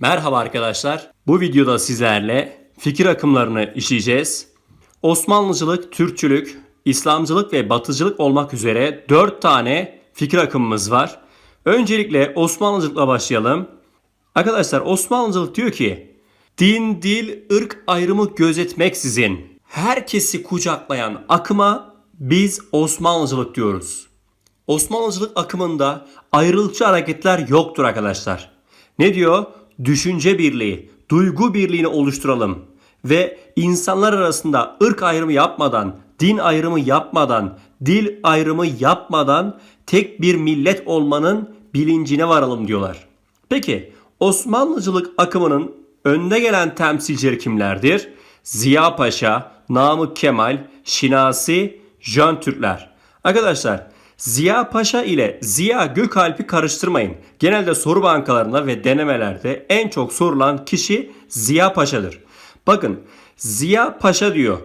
Merhaba arkadaşlar. Bu videoda sizlerle fikir akımlarını işleyeceğiz. Osmanlıcılık, Türkçülük, İslamcılık ve Batıcılık olmak üzere 4 tane fikir akımımız var. Öncelikle Osmanlıcılıkla başlayalım. Arkadaşlar Osmanlıcılık diyor ki din, dil, ırk ayrımı gözetmeksizin herkesi kucaklayan akıma biz Osmanlıcılık diyoruz. Osmanlıcılık akımında ayrılıkçı hareketler yoktur arkadaşlar. Ne diyor? Düşünce birliği, duygu birliğini oluşturalım ve insanlar arasında ırk ayrımı yapmadan, din ayrımı yapmadan, dil ayrımı yapmadan tek bir millet olmanın bilincine varalım diyorlar. Peki Osmanlıcılık akımının önde gelen temsilcileri kimlerdir? Ziya Paşa, Namık Kemal, Şinasi, Jön Türkler. Arkadaşlar Ziya Paşa ile Ziya Gökalp'i karıştırmayın. Genelde soru bankalarında ve denemelerde en çok sorulan kişi Ziya Paşa'dır. Bakın Ziya Paşa diyor.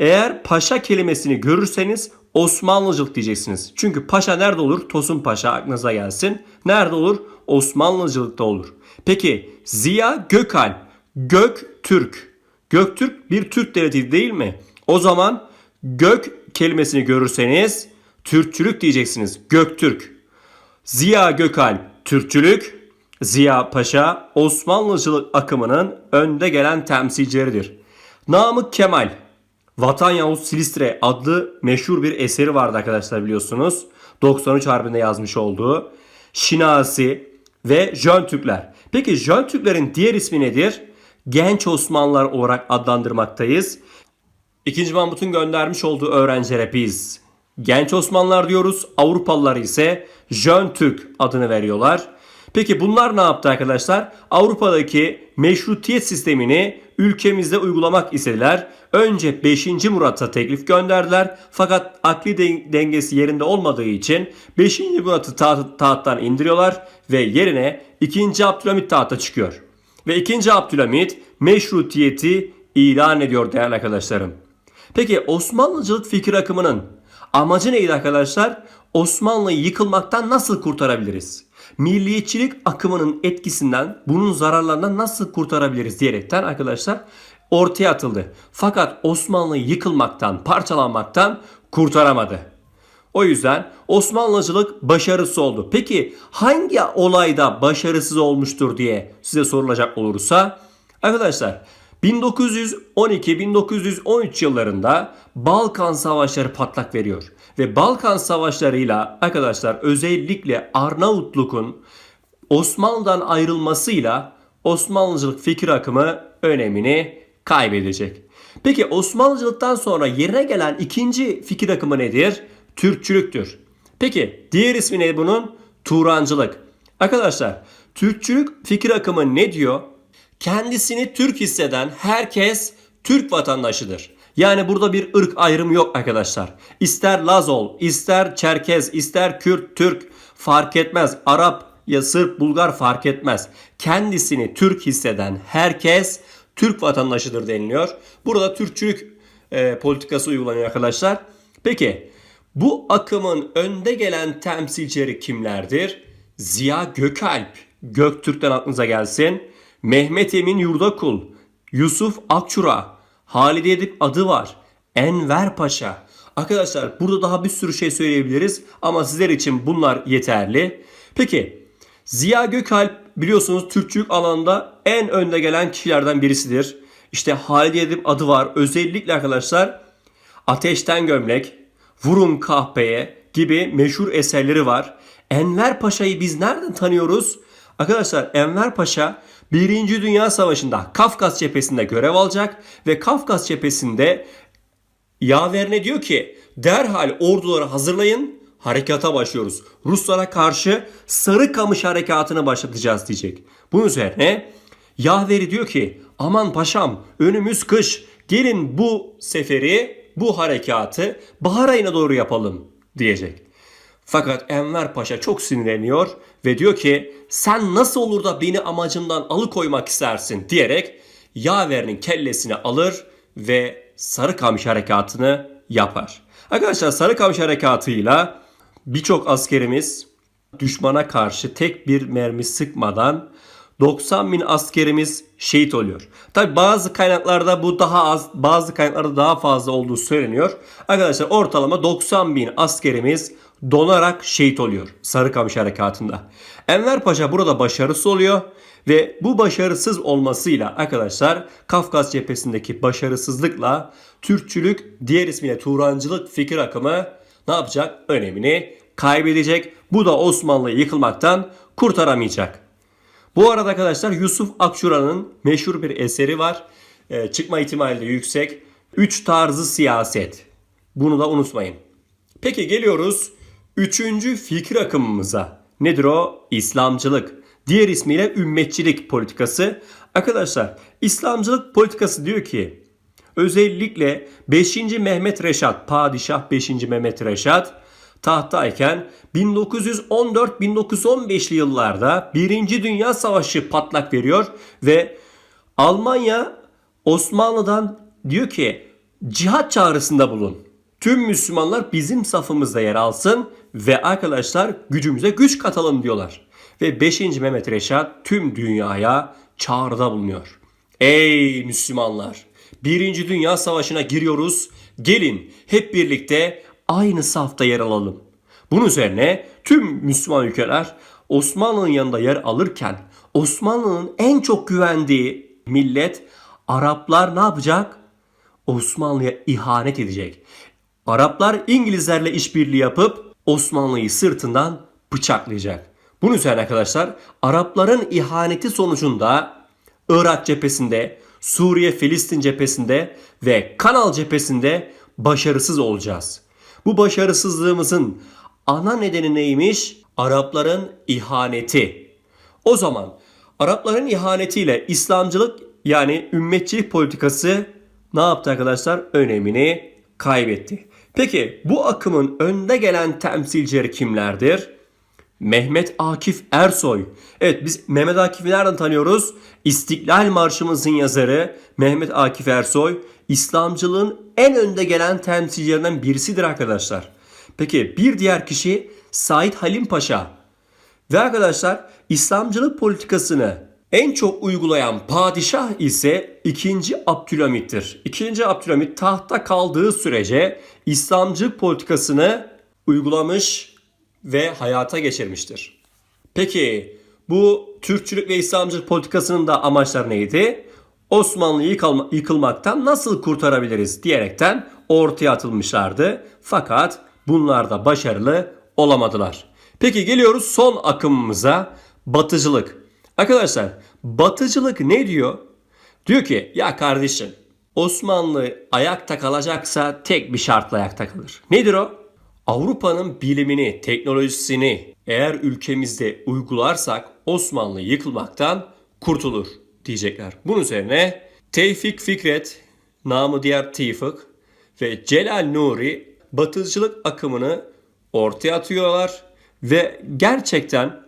Eğer paşa kelimesini görürseniz Osmanlıcılık diyeceksiniz. Çünkü paşa nerede olur? Tosun Paşa aklınıza gelsin. Nerede olur? Osmanlıcılıkta olur. Peki Ziya Gökalp, Göktürk. Göktürk bir Türk devleti değil mi? O zaman gök kelimesini görürseniz Türkçülük diyeceksiniz. Göktürk. Ziya Gökalp Türkçülük, Ziya Paşa Osmanlıcılık akımının önde gelen temsilcileridir. Namık Kemal Vatan Yavuz Silistre adlı meşhur bir eseri vardı arkadaşlar biliyorsunuz. 93 Harbi'nde yazmış olduğu. Şinasi ve Jön Türkler. Peki Jön Türklerin diğer ismi nedir? Genç Osmanlılar olarak adlandırmaktayız. İkinci Mahmut'un göndermiş olduğu öğrencilere biz genç Osmanlılar diyoruz. Avrupalılar ise Jön Türk adını veriyorlar. Peki bunlar ne yaptı arkadaşlar? Avrupa'daki meşrutiyet sistemini ülkemizde uygulamak istediler. Önce 5. Murat'a teklif gönderdiler. Fakat akli den- dengesi yerinde olmadığı için 5. Murat'ı taht- tahttan indiriyorlar ve yerine 2. Abdülhamit tahta çıkıyor. Ve 2. Abdülhamit meşrutiyeti ilan ediyor değerli arkadaşlarım. Peki Osmanlıcılık fikir akımının amacı neydi arkadaşlar? Osmanlı'yı yıkılmaktan nasıl kurtarabiliriz? Milliyetçilik akımının etkisinden, bunun zararlarından nasıl kurtarabiliriz diyerekten arkadaşlar ortaya atıldı. Fakat Osmanlı'yı yıkılmaktan, parçalanmaktan kurtaramadı. O yüzden Osmanlıcılık başarısız oldu. Peki hangi olayda başarısız olmuştur diye size sorulacak olursa arkadaşlar 1912-1913 yıllarında Balkan Savaşları patlak veriyor. Ve Balkan Savaşlarıyla arkadaşlar özellikle Arnavutluk'un Osmanlı'dan ayrılmasıyla Osmanlıcılık fikir akımı önemini kaybedecek. Peki Osmanlıcılıktan sonra yerine gelen ikinci fikir akımı nedir? Türkçülüktür. Peki diğer ismi ne bunun? Turancılık. Arkadaşlar Türkçülük fikir akımı ne diyor? Kendisini Türk hisseden herkes Türk vatandaşıdır. Yani burada bir ırk ayrımı yok arkadaşlar. İster Laz ol, ister Çerkez, ister Kürt, Türk fark etmez. Arap ya Sırp, Bulgar fark etmez. Kendisini Türk hisseden herkes Türk vatandaşıdır deniliyor. Burada Türkçülük e, politikası uygulanıyor arkadaşlar. Peki bu akımın önde gelen temsilcileri kimlerdir? Ziya Gökalp, Göktürk'ten aklınıza gelsin. Mehmet Emin Yurdakul, Yusuf Akçura, Halide Edip adı var. Enver Paşa. Arkadaşlar burada daha bir sürü şey söyleyebiliriz ama sizler için bunlar yeterli. Peki Ziya Gökalp biliyorsunuz Türkçülük alanında en önde gelen kişilerden birisidir. İşte Halide Edip adı var. Özellikle arkadaşlar Ateşten Gömlek, Vurun Kahpeye gibi meşhur eserleri var. Enver Paşa'yı biz nereden tanıyoruz? Arkadaşlar Enver Paşa 1. Dünya Savaşı'nda Kafkas cephesinde görev alacak ve Kafkas cephesinde yaverine diyor ki derhal orduları hazırlayın harekata başlıyoruz. Ruslara karşı Sarıkamış harekatını başlatacağız diyecek. Bunun üzerine yaveri diyor ki aman paşam önümüz kış gelin bu seferi bu harekatı bahar ayına doğru yapalım diyecek. Fakat Enver Paşa çok sinirleniyor ve diyor ki sen nasıl olur da beni amacımdan alıkoymak istersin diyerek yaverinin kellesini alır ve Sarıkamış harekatını yapar. Arkadaşlar Sarıkamış harekatıyla birçok askerimiz düşmana karşı tek bir mermi sıkmadan 90 bin askerimiz şehit oluyor. Tabi bazı kaynaklarda bu daha az, bazı kaynaklarda daha fazla olduğu söyleniyor. Arkadaşlar ortalama 90 bin askerimiz donarak şehit oluyor Sarıkamış Harekatı'nda. Enver Paşa burada başarısı oluyor ve bu başarısız olmasıyla arkadaşlar Kafkas cephesindeki başarısızlıkla Türkçülük diğer ismiyle Turancılık fikir akımı ne yapacak? Önemini kaybedecek. Bu da Osmanlı'yı yıkılmaktan kurtaramayacak. Bu arada arkadaşlar Yusuf Akçura'nın meşhur bir eseri var. Ee, çıkma ihtimali de yüksek. Üç tarzı siyaset. Bunu da unutmayın. Peki geliyoruz üçüncü fikir akımımıza. Nedir o? İslamcılık. Diğer ismiyle ümmetçilik politikası. Arkadaşlar İslamcılık politikası diyor ki özellikle 5. Mehmet Reşat, Padişah 5. Mehmet Reşat tahtayken 1914-1915'li yıllarda Birinci Dünya Savaşı patlak veriyor ve Almanya Osmanlı'dan diyor ki cihat çağrısında bulun. Tüm Müslümanlar bizim safımızda yer alsın ve arkadaşlar gücümüze güç katalım diyorlar. Ve 5. Mehmet Reşat tüm dünyaya çağrıda bulunuyor. Ey Müslümanlar! Birinci Dünya Savaşı'na giriyoruz. Gelin hep birlikte aynı safta yer alalım. Bunun üzerine tüm Müslüman ülkeler Osmanlı'nın yanında yer alırken Osmanlı'nın en çok güvendiği millet Araplar ne yapacak? Osmanlı'ya ihanet edecek. Araplar İngilizlerle işbirliği yapıp Osmanlı'yı sırtından bıçaklayacak. Bunun üzerine arkadaşlar Arapların ihaneti sonucunda Irak cephesinde, Suriye Filistin cephesinde ve Kanal cephesinde başarısız olacağız. Bu başarısızlığımızın ana nedeni neymiş? Arapların ihaneti. O zaman Arapların ihanetiyle İslamcılık yani ümmetçilik politikası ne yaptı arkadaşlar? Önemini kaybetti. Peki bu akımın önde gelen temsilcileri kimlerdir? Mehmet Akif Ersoy. Evet biz Mehmet Akif'i nereden tanıyoruz? İstiklal Marşımızın yazarı Mehmet Akif Ersoy İslamcılığın en önde gelen temsilcilerinden birisidir arkadaşlar. Peki bir diğer kişi Said Halim Paşa. Ve arkadaşlar İslamcılık politikasını en çok uygulayan padişah ise 2. Abdülhamit'tir. 2. Abdülhamit tahta kaldığı sürece İslamcılık politikasını uygulamış ve hayata geçirmiştir. Peki bu Türkçülük ve İslamcılık politikasının da amaçları neydi? Osmanlı'yı yıkılma, yıkılmaktan nasıl kurtarabiliriz diyerekten ortaya atılmışlardı. Fakat bunlar da başarılı olamadılar. Peki geliyoruz son akımımıza batıcılık. Arkadaşlar batıcılık ne diyor? Diyor ki ya kardeşim Osmanlı ayakta kalacaksa tek bir şartla ayakta kalır. Nedir o? Avrupa'nın bilimini, teknolojisini eğer ülkemizde uygularsak Osmanlı yıkılmaktan kurtulur diyecekler. Bunun üzerine Tevfik Fikret, namı diğer Tevfik ve Celal Nuri batıcılık akımını ortaya atıyorlar ve gerçekten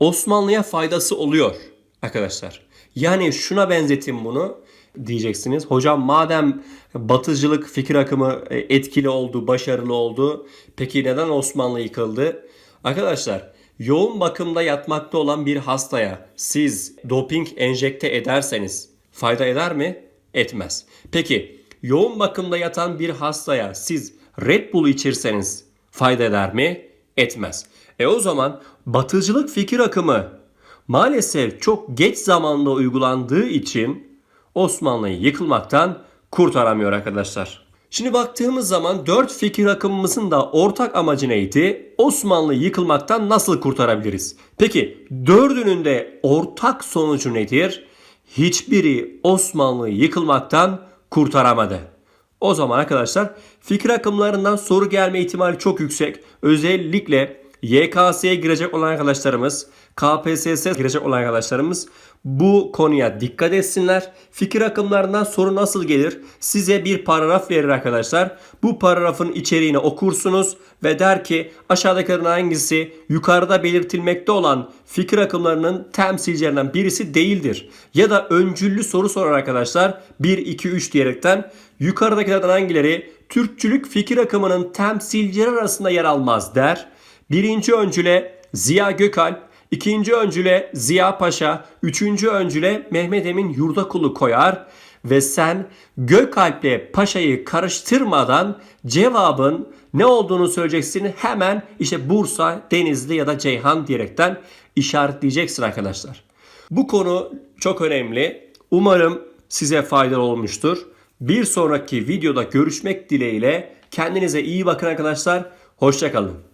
Osmanlı'ya faydası oluyor arkadaşlar. Yani şuna benzetin bunu diyeceksiniz. Hocam madem batıcılık fikir akımı e, etkili oldu, başarılı oldu. Peki neden Osmanlı yıkıldı? Arkadaşlar yoğun bakımda yatmakta olan bir hastaya siz doping enjekte ederseniz fayda eder mi? Etmez. Peki yoğun bakımda yatan bir hastaya siz Red Bull içirseniz fayda eder mi? Etmez. E o zaman batıcılık fikir akımı maalesef çok geç zamanda uygulandığı için Osmanlı'yı yıkılmaktan kurtaramıyor arkadaşlar. Şimdi baktığımız zaman dört fikir akımımızın da ortak amacı neydi? Osmanlı'yı yıkılmaktan nasıl kurtarabiliriz? Peki dördünün de ortak sonucu nedir? Hiçbiri Osmanlı'yı yıkılmaktan kurtaramadı. O zaman arkadaşlar fikir akımlarından soru gelme ihtimali çok yüksek. Özellikle YKS'ye girecek olan arkadaşlarımız, KPSS'ye girecek olan arkadaşlarımız bu konuya dikkat etsinler. Fikir akımlarından soru nasıl gelir? Size bir paragraf verir arkadaşlar. Bu paragrafın içeriğini okursunuz ve der ki aşağıdakilerin hangisi yukarıda belirtilmekte olan fikir akımlarının temsilcilerinden birisi değildir. Ya da öncüllü soru sorar arkadaşlar. 1, 2, 3 diyerekten yukarıdakilerden hangileri Türkçülük fikir akımının temsilcileri arasında yer almaz der. Birinci öncüle Ziya Gökalp, ikinci öncüle Ziya Paşa, üçüncü öncüle Mehmet Emin Yurdakulu koyar ve sen Gökalp'le Paşa'yı karıştırmadan cevabın ne olduğunu söyleyeceksin. Hemen işte Bursa, Denizli ya da Ceyhan diyerekten işaretleyeceksin arkadaşlar. Bu konu çok önemli. Umarım size faydalı olmuştur. Bir sonraki videoda görüşmek dileğiyle kendinize iyi bakın arkadaşlar. Hoşçakalın.